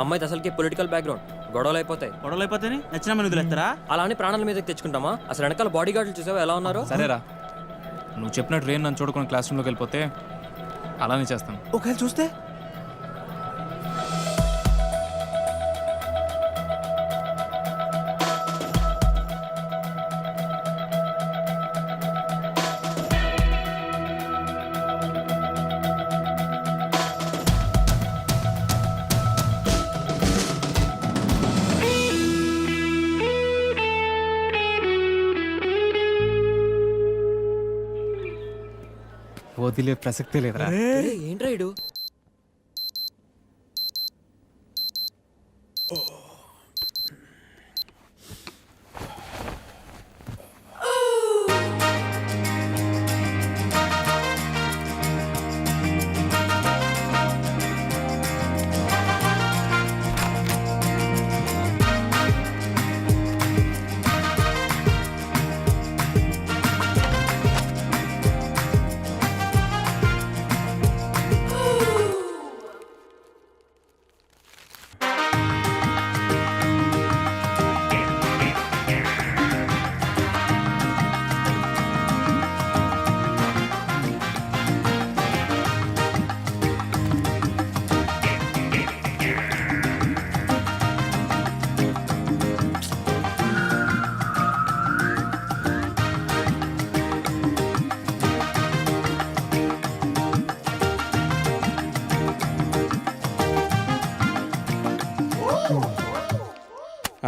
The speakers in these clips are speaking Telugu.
అమ్మాయిది అసలుకి పొలిటికల్ బ్యాక్గ్రౌండ్ గొడవలు అయిపోతాయి. గొడవలు అయిపోతే నచ్చిన మన వదిలేస్తారా? అలా అని ప్రాణాల మీదకి తెచ్చుకుంటామా? అసలు వెనకాల బాడీ గార్డులు చూసావా? ఎలా ఉన్నారు? సరేరా. నువ్వు చెప్పినట్టు రేన్ నన్ను చూడకుండా క్లాస్ రూమ్లోకి వెళ్ళిపోతే అలానే చేస్తాను. ఒకవేళ చూస్తే వదిలే ప్రసక్తే లేదురా. ఏయ్,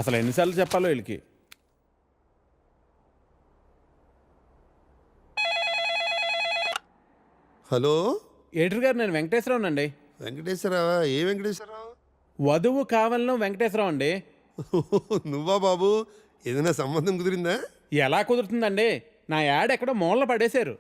అసలు ఎన్నిసార్లు చెప్పాలో వీళ్ళకి? హలో? ఏటర్ గారు నేను వెంకటేశ్వరరావు అండి. వెంకటేశ్వరరావా? ఏ వెంకటేశ్వరరావు? వధువు కావాలను వెంకటేశ్వరరావు అండి. నువ్వా బాబు? ఏదైనా సంబంధం కుదిరిందా? ఎలా కుదురుతుందండి? నా యాడ్ ఎక్కడో మూలన పడేశారు.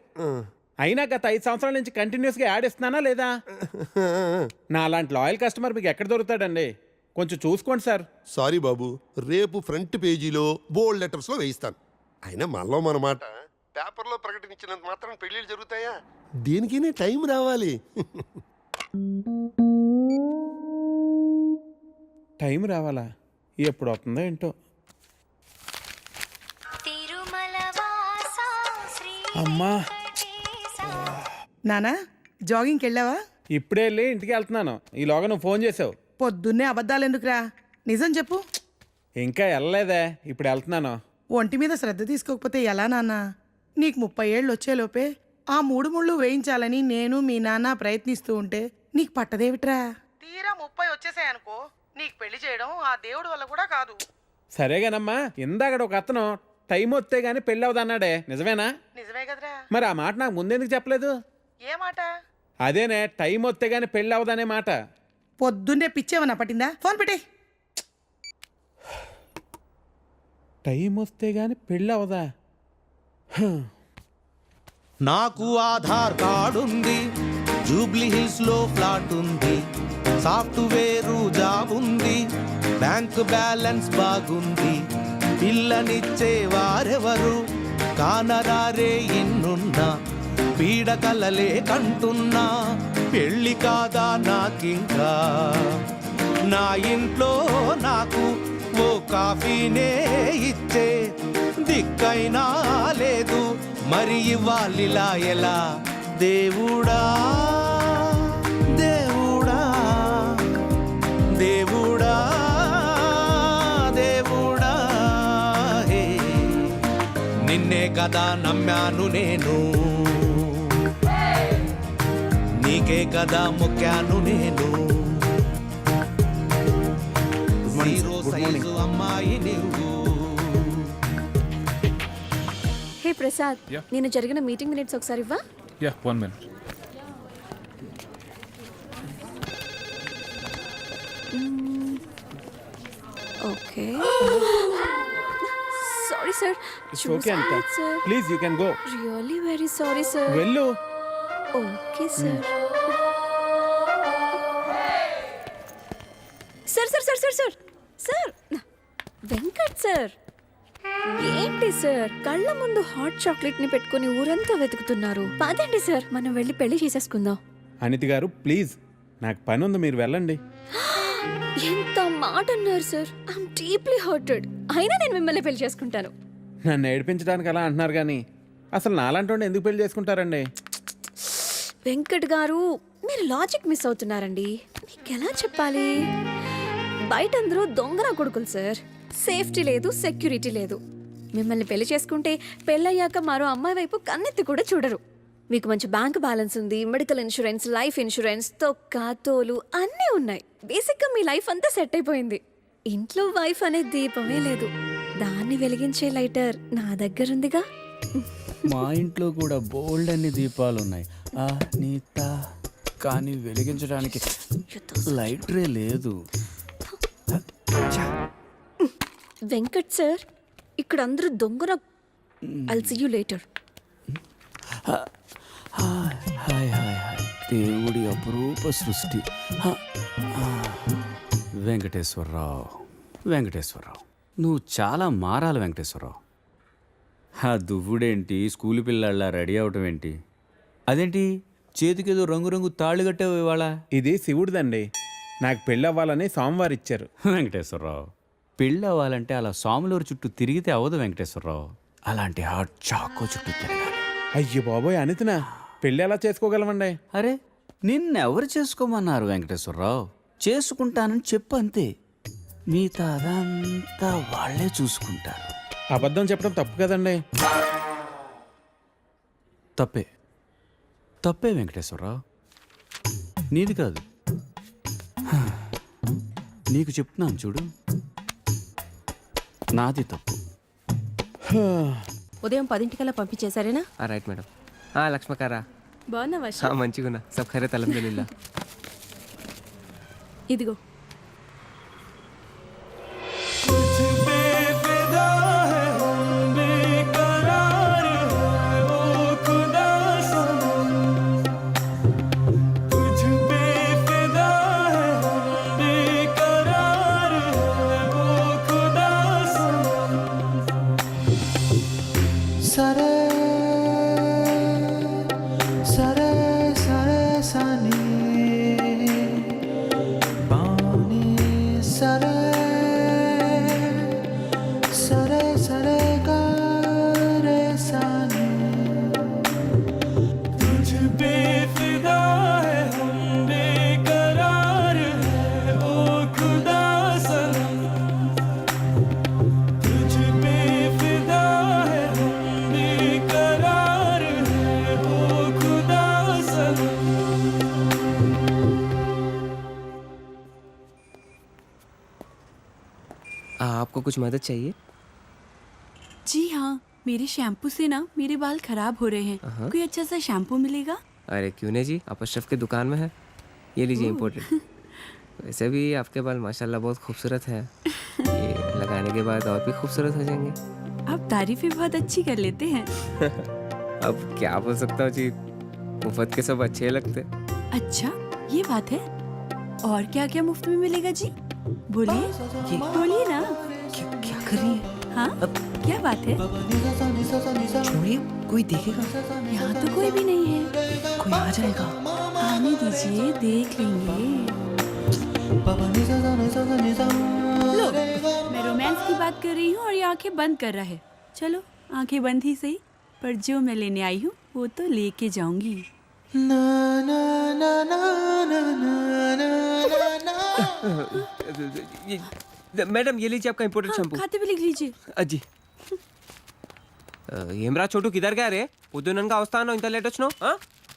అయినా గత ఐదు సంవత్సరాల నుంచి కంటిన్యూస్గా యాడ్ ఇస్తున్నానా లేదా? నా అలాంటి లాయల్ కస్టమర్ మీకు ఎక్కడ దొరుకుతాడండి? కొంచెం చూసుకోండి సార్. సారీ బాబు రేపు ఫ్రంట్ పేజీలో బోల్డ్ లెటర్స్లో వేయిస్తాను. అయినా మనలో మన మాట. పేపర్లో ప్రకటించినంత మాత్రం పెళ్ళిళ్ళు జరుగుతాయా? దేనికైనా టైం రావాలి. టైం రావాలా? ఎప్పుడు వస్తుందో ఏంటో. అమ్మా. నానా జాగింగ్కి వెళ్ళావా? ఇప్పుడే వెళ్ళి ఇంటికి వెళ్తున్నాను. ఈలోగా నువ్వు ఫోన్ చేసావు. పొద్దున్నే అబద్ధాలు ఎందుకురా? నిజం చెప్పు. ఇంకా వెళ్ళలేదే ఇప్పుడు వెళ్తున్నాను. ఒంటి మీద శ్రద్ధ తీసుకోకపోతే ఎలా నాన్న? నీకు ముప్పై ఏళ్ళు వచ్చేలోపే ఆ మూడు ముళ్ళు వేయించాలని నేను మీ నాన్న ప్రయత్నిస్తూ ఉంటే నీకు పట్టదేవిట్రా? తీరా ముప్పై వచ్చేసాయనుకో నీకు పెళ్ళి చేయడం ఆ దేవుడి వల్ల కూడా కాదు. సరేగానమ్మా ఇందాకడ ఒక అతను టైం వస్తే గానీ పెళ్ళి అవదన్నాడే నిజమేనా? నిజమే కదరా. మరి ఆ మాట నాకు ముందెందుకు చెప్పలేదు? ఏ మాట? అదేనే టైం వస్తే గానీ పెళ్ళి అవదనే మాట. పొద్దున్నే పిచ్చేమన్నా పట్టిందా? ఫోన్ పెట్టే టైం వస్తే గానీ పెళ్ళి అవదా నాకు ఆధార్ కార్డ్ ఉంది జూబ్లీ హిల్స్లో ఫ్లాట్ ఉంది సాఫ్ట్వేర్ జాబ్ ఉంది బ్యాంక్ బ్యాలెన్స్ బాగుంది పిల్లనిచ్చే వారెవరు? కానరారే ఎన్నున్నా పీడకలలే కంటున్నా. పెళ్ళి కాదా నాకింకా? నా ఇంట్లో నాకు ఓ కాఫీనే ఇచ్చే దిక్కైనా లేదు. మరి ఇవ్వాలిలా ఎలా? దేవుడా దేవుడా దేవుడా దేవుడా హే. నిన్నే కదా నమ్మాను నేను. నీకే కదా మొక్కాను నేను. జీరో సైజు అమ్మాయి నువ్వు హే ప్రసాద్ Yeah. నేను జరిగిన మీటింగ్ మినిట్స్ ఒకసారి ఇవ్వా? Ya one minute okay sorry sir okay అంట sir please you can go really very sorry sir వెళ్ళు ఓకే సార్ సార్. ఏంటి సార్? కళ్ళ ముందు హాట్ చాక్లెట్ని పెట్టుకుని ఊరంతా వెతుకుతున్నారు. పదండి సార్ మనం వెళ్ళి పెళ్ళి చేసేసుకుందాం. అనితి గారు ప్లీజ్. నాకు పని ఉంది మీరు వెళ్ళండి. ఎంత మాట అన్నారు సార్. ఐఎమ్ డీప్లీ హర్టెడ్ అయినా నేను మిమ్మల్ని పెళ్ళి చేసుకుంటాను. నన్ను ఏడిపించడానికి అలా అంటున్నారు కానీ అసలు నాలాంటి ఎందుకు పెళ్ళి చేసుకుంటారండి? వెంకట్ గారు మీరు లాజిక్ మిస్ అవుతున్నారండి. మీకు ఎలా చెప్పాలి? బయట అందరూ దొంగన కొడుకులు సార్. సేఫ్టీ లేదు సెక్యూరిటీ లేదు. మిమ్మల్ని పెళ్ళి చేసుకుంటే పెళ్ళయ్యాక మరో అమ్మాయి వైపు కన్నెత్తి కూడా చూడరు. మీకు మంచి బ్యాంక్ బ్యాలెన్స్ ఉంది మెడికల్ ఇన్సూరెన్స్ లైఫ్ ఇన్సూరెన్స్ తొక్క తోలు అన్నీ ఉన్నాయి. బేసిక్గా మీ లైఫ్ అంతా సెట్ అయిపోయింది. ఇంట్లో వైఫ్ అనే దీపమే లేదు. దాన్ని వెలిగించే లైటర్ నా దగ్గర ఉందిగా. మా ఇంట్లో కూడా బోల్డ్ అన్ని దీపాలు ఉన్నాయి ఆ నీత. కానీ వెలిగించడానికి లైటరే లేదు. వెంకట్ సార్ ఇక్కడ అందరూ దొంగన I'll see you later hi hi hi hi. దేవుడి అపురూప సృష్టి. హ, ఆ. వెంకటేశ్వరరావు వెంకటేశ్వరరావు. నువ్వు చాలా మారాలి వెంకటేశ్వరరావు. ఆ దువ్వుడేంటి? స్కూల్ పిల్లల్లా రెడీ అవటం ఏంటి? అదేంటి? చేతికేదో రంగురంగు తాళ్ళు కట్టావు ఇవాళ. ఇది శివుడిదండి. నాకు పెళ్ళి అవ్వాలని సోమవారం ఇచ్చారు వెంకటేశ్వరరావు పెళ్ళి అవ్వాలంటే అలా సాములూరు చుట్టూ తిరిగితే అవ్వదు వెంకటేశ్వరరావు. అలాంటి హాట్ చాకో చుట్టూ తిరగాలి. అయ్యో బాబోయ్ అనితనా పెళ్ళి ఎలా చేసుకోగలమండి? అరే నిన్నెవరు చేసుకోమన్నారు వెంకటేశ్వరరావు? చేసుకుంటానని చెప్పు అంతే మిగతా అదంతా వాళ్ళే చూసుకుంటారు. అబద్ధం చెప్పడం తప్పు కదండి? తప్పే. తప్పే వెంకటేశ్వరరావు. నీది కాదు. నీకు చెప్తున్నాను చూడు. నాది తప్పు. ఉదయం పదింటికల్లా పంపించేశారేనా? Right madam. లక్ష్మకారా. బాగున్నావా మంచిగున్నా. సబ్ ఖరే తలందరిల్లా ఇదిగో. कुछ मदद चाहिए? जी हाँ मेरे शैम्पू से ना मेरे बाल खराब हो रहे हैं। कोई अच्छा सा शैम्पू मिलेगा? अरे क्यों नहीं जी? आप अशरफ की दुकान में है। ये लीजिए इम्पोर्टेड वैसे भी आपके बाल माशाल्लाह बहुत खूबसूरत है। ये लगाने के बाद और भी खूबसूरत हो जाएँगे। आप तारीफें बहुत अच्छी कर लेते हैं। अब क्या बोल सकता हूँ जी? मुफ़्त के सब अच्छे लगते। अच्छा ये बात है। और क्या क्या मुफ़्त में मिलेगा जी? बोलिए। बोलिए ना। क्या, क्या कर रही है? हाँ? क्या बात है? छोड़िए कोई देखेगा? यहाँ तो कोई भी नहीं है। कोई आ जाएगा? आने दीजिए देख लेंगे। लो मैं रोमांस की बात कर रही हूँ और ये आँखें बंद कर रहा है। चलो आँखें बंद ही सही पर जो मैं लेने आई हूँ वो तो लेके जाऊँगी। ये- मैडम ये लीजिए आपका इम्पोर्टेड हाँ, शैम्पू खाते भी लिख लीजिए అజ్జి ఏమ్రా చోటు కిదర్ గా రే పొద్దుననగా వస్తాను ఇంత లేట్ వచ్చినావు ఆ?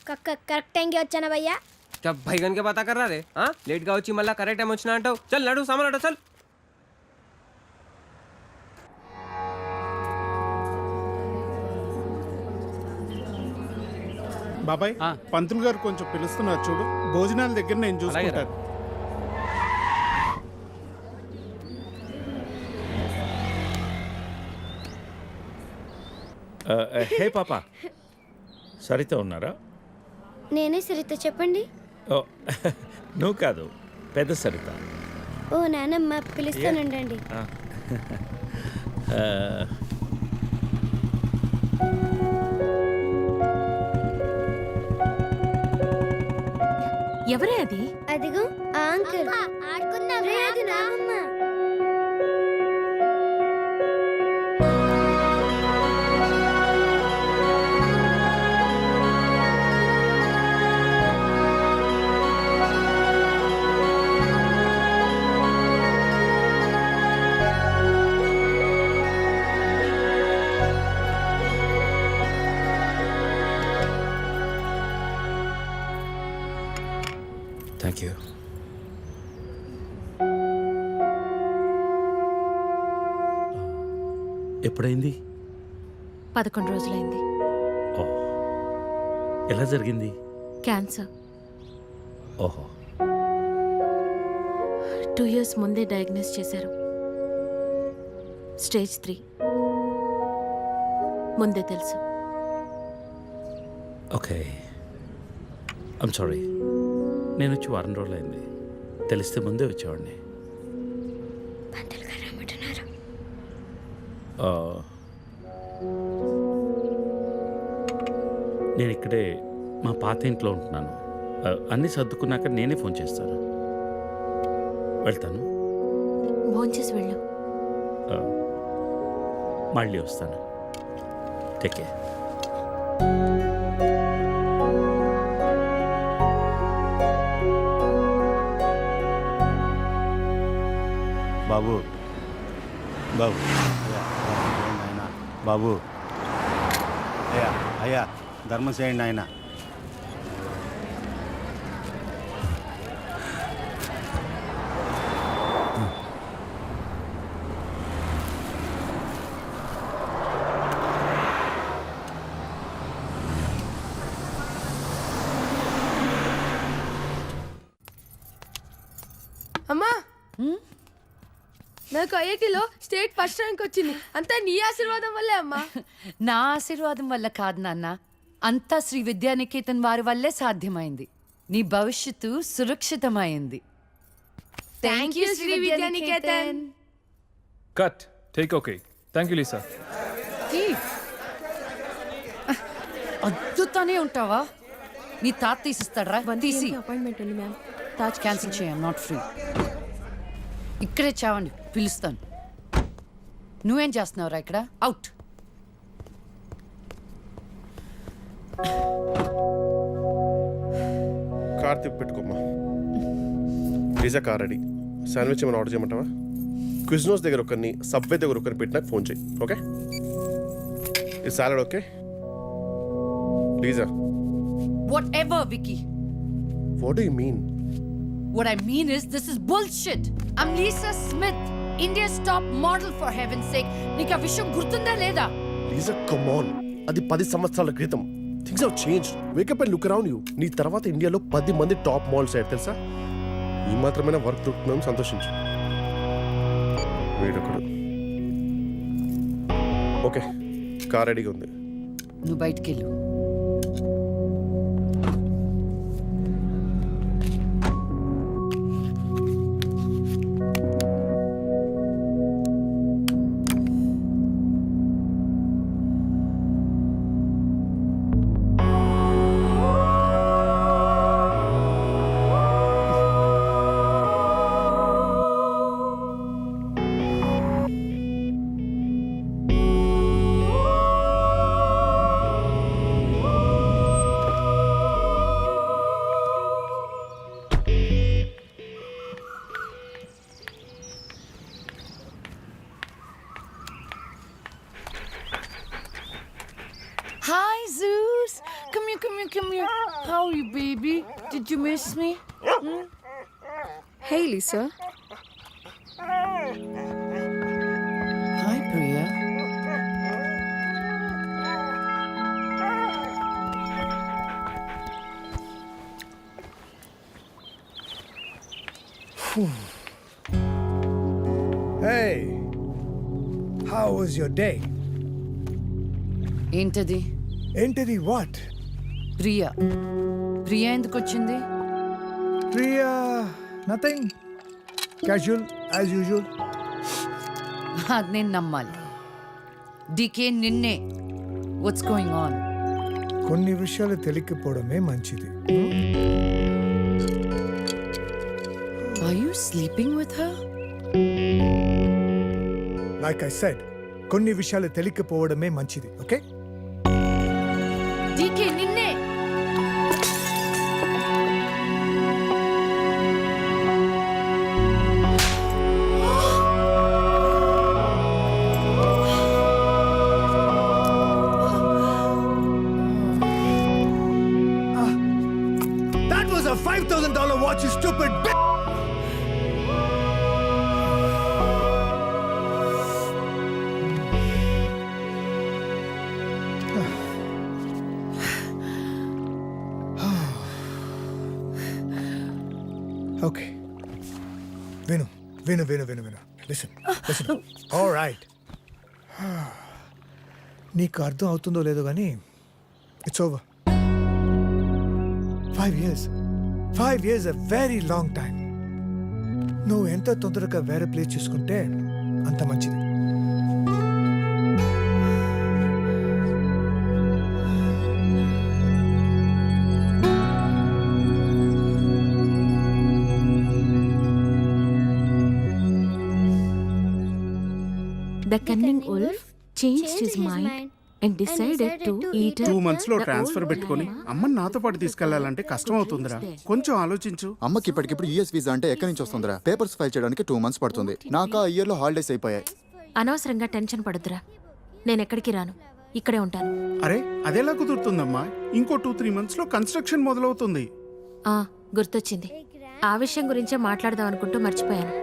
కరెక్ట్ టైంకి వచ్చాను భయ్యా क्या भैगन के बात कर रहा रे हाँ लेट గా వచ్చి మళ్ళా కరెక్ట్ టైం వచ్చినా అంటావు చల్ నడు సామాన్ అట చల్ బాబాయ్ పంతులు గారు కొంచెం పిలుస్తున్నారు చూడు భోజనాల దగ్గర నేను చూసుకుంటాను హే పాప. సరిత ఉన్నారా? నేనే సరిత చెప్పండి. ఓ నువ్వు కాదు పెద్ద సరిత. ఓ నానమ్మ పిలుస్తానండి ఆ. ఆ, ఎవరే అది? యూ ఎప్పుడైంది? పదకొండు రోజులైంది. ఓ. ఎలా జరిగింది? క్యాన్సర్. ఓహో. టూ ఇయర్స్ ముందే డయాగ్నోస్ చేశారు. Stage three. ముందే తెలుసు. ఓకే. ఐమ్ సారీ నేను వచ్చి వారం రోజులైంది. తెలిస్తే ముందే వచ్చేవాడిని. నేను ఇక్కడే మా పాత ఇంట్లో ఉంటున్నాను. అన్నీ సర్దుకున్నాక నేనే ఫోన్ చేస్తాను. వెళ్తాను. భోంచేసి వెళ్ళు. మళ్ళీ వస్తాను. Take care. బాబు. బాబు. బాబు. అయ్యా అయ్యా ధర్మం చేయండి ఆయన అమ్మా ఐఐటిలో స్టేట్ ఫస్ట్ ర్యాంక్ వచ్చింది. అంతా నీ ఆశీర్వాదం వల్లే అమ్మా. నా ఆశీర్వాదం వల్ల కాదు నాన్న. అంతా శ్రీ విద్యానికేతన్ వారి వల్లే సాధ్యమైంది. నీ భవిష్యత్తు సురక్షితమైంది. Thank you Sri Vidyanikethan. Cut take okay thank you Lisa అద్దుతానే ఉంటావా? నీ తాత తీసిస్తాడరా? తీసి. అపాయింట్మెంట్ ఉంది మ్యామ్ తాజ్ క్యాన్సిల్ చేయం నాట్ ఫ్రీ ఇక్కడే చావండి పిలుస్తాను. నువ్వేం చేస్తున్నావురా ఇక్కడ? అవుట్ కార్ తిప్పి పెట్టుకోమ్మా. Pizza car ready. శాండ్విచ్ ఏమైనా ఆర్డర్ చేయమంటావా? క్విజ్నోస్ దగ్గర ఒకరిని సబ్వే దగ్గర ఒకరిని పెట్టి నాకు ఫోన్ చేయి ఓకే ఈ salad okay Lisa whatever Vicky what you mean What I mean is, this is bullshit. I'm Lisa Smith, India's top model for heaven's sake. నీకు ఆ విషయం గుర్తుందా లేదా? లీజా కమ్ ఆన్ అది పది సంవత్సరాల క్రితం. Things have change wake up and look around you నీ తర్వాత ఇండియాలో పది మంది టాప్ మాల్స్ అయ్యారు తెలుసా? ఈ మాత్రమైనా వర్క్ దొరుకుతున్నాం సంతోషించు. వీడొకడు. ఓకే కార్ రెడీగా ఉంది. నువ్వు బయటికి వెళ్ళు here, come here, come here. How are you, baby? Did you miss me? Hey Lisa Hi, Priya. Hey, how was your day? ఏంటది ఏంటిది వాట్ Priya. Priya ఎందుకు వచ్చింది? Priya nothing casual as usual అది నేను నమ్మాలి. డికే నిన్నే వాట్స్ గోయింగ్ ఆన్ కొన్ని విషయాలు తెలియకపోవడమే మంచిది. Are you sleeping with her like I said కొన్ని విషయాలు తెలియకపోవడమే మంచిది ఓకే డికే నిన్నే five thousand dollar watch you stupid okay విను విను విను విను విను లిసన్ లిసన్ ఆల్ రైట్ నీకు అర్థం అవుతుందో లేదో కానీ it's over five years five years a very long time నువ్వు ఎంత తొందరగా వేరే ప్లేస్ చూసుకుంటే అంత మంచిది. The cunning wolf changed his mind. And decided to eat two మంత్స్లో ట్రాన్స్ఫర్ పెట్టుకొని అమ్మని నాతో పాటు తీసుకెళ్ళాలంటే కష్టం అవుతుందిరా కొంచెం ఆలోచించు. అమ్మకి ఇప్పటికిప్పుడు యూఎస్ వీసా అంటే ఎక్కడి నుంచి వస్తుందిరా? పేపర్స్ ఫైల్ చేయడానికి టూ మంత్స్ పడుతుంది. నాకు ఆ ఇయర్లో హాలిడేస్ అయిపోయాయి. అనవసరంగా టెన్షన్ పడుద్దురా. నేను ఎక్కడికి రాను. ఇక్కడే ఉంటాను. అరే అదెలా కుదురుతుందమ్మా? ఇంకో టూ త్రీ మంత్స్లో కన్స్ట్రక్షన్ మొదలవుతుంది. ఆ గుర్తొచ్చింది. ఆ విషయం గురించే మాట్లాడదాం అనుకుంటూ మర్చిపోయాను.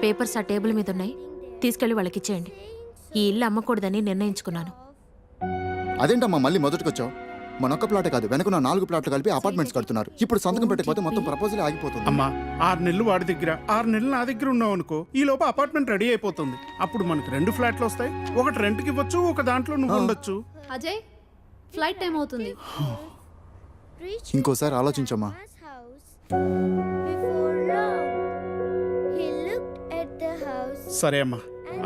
పేపర్స్ ఆ టేబుల్ మీద ఉన్నాయి తీసుకెళ్ళి వాళ్ళకి ఇచ్చేయండి ఈ ఇల్లు అమ్మకూడదని నిర్ణయించుకున్నాను. అదేంటమ్మా మళ్ళీ మొదటికొచ్చావు? మనొక్క ప్లాట్ కాదు వెనకున్న నాలుగు ప్లాట్లు కలిపి అపార్ట్మెంట్స్ కడుతున్నారు. ఇప్పుడు సంతకం పెట్టకపోతే మొత్తం ప్రపోజల్ ఆగిపోతుంది. అమ్మా ఆరు నెలలు వాడి దగ్గర. ఆరు నెలలు నా దగ్గర ఉన్నావు అనుకో ఈ లోపు అపార్ట్మెంట్ రెడీ అయిపోతుంది. అప్పుడు మనకి రెండు ఫ్లాట్లు వస్తాయి. ఒకటి రెంట్కి ఇవ్వచ్చు ఒక దాంట్లో నువ్వు ఉండొచ్చు. అజయ్ ఫ్లైట్ టైం అవుతుంది. ఇంకోసారి ఆలోచించమ్మా. సరే అమ్మా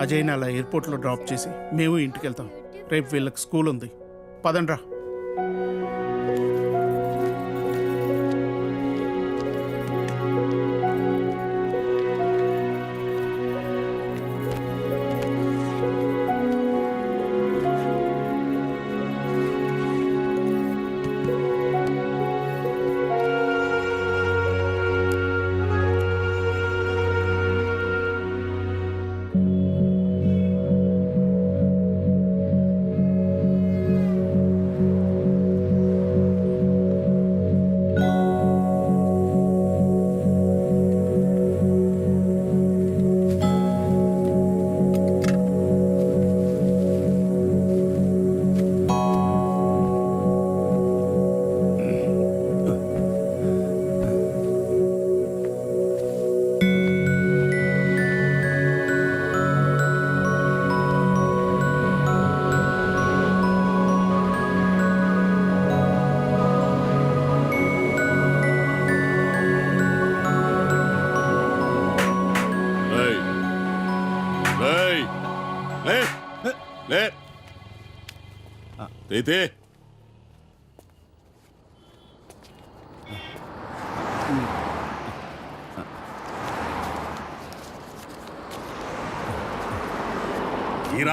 అజయ్ని అలా ఎయిర్పోర్ట్లో డ్రాప్ చేసి మేము ఇంటికి వెళ్తాం రేపు వీళ్ళకి స్కూల్ ఉంది. పదండ్రా. 出て。キ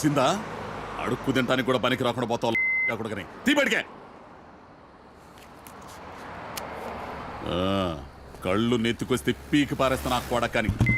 తెలిసిందా అడుక్కు తింటానికి కూడా పనికి రాకుండా పోతావు అక్కడికని తీబడికే కళ్ళు నెత్తుకొస్తే పీకి పారేస్తా నాకు కొడకని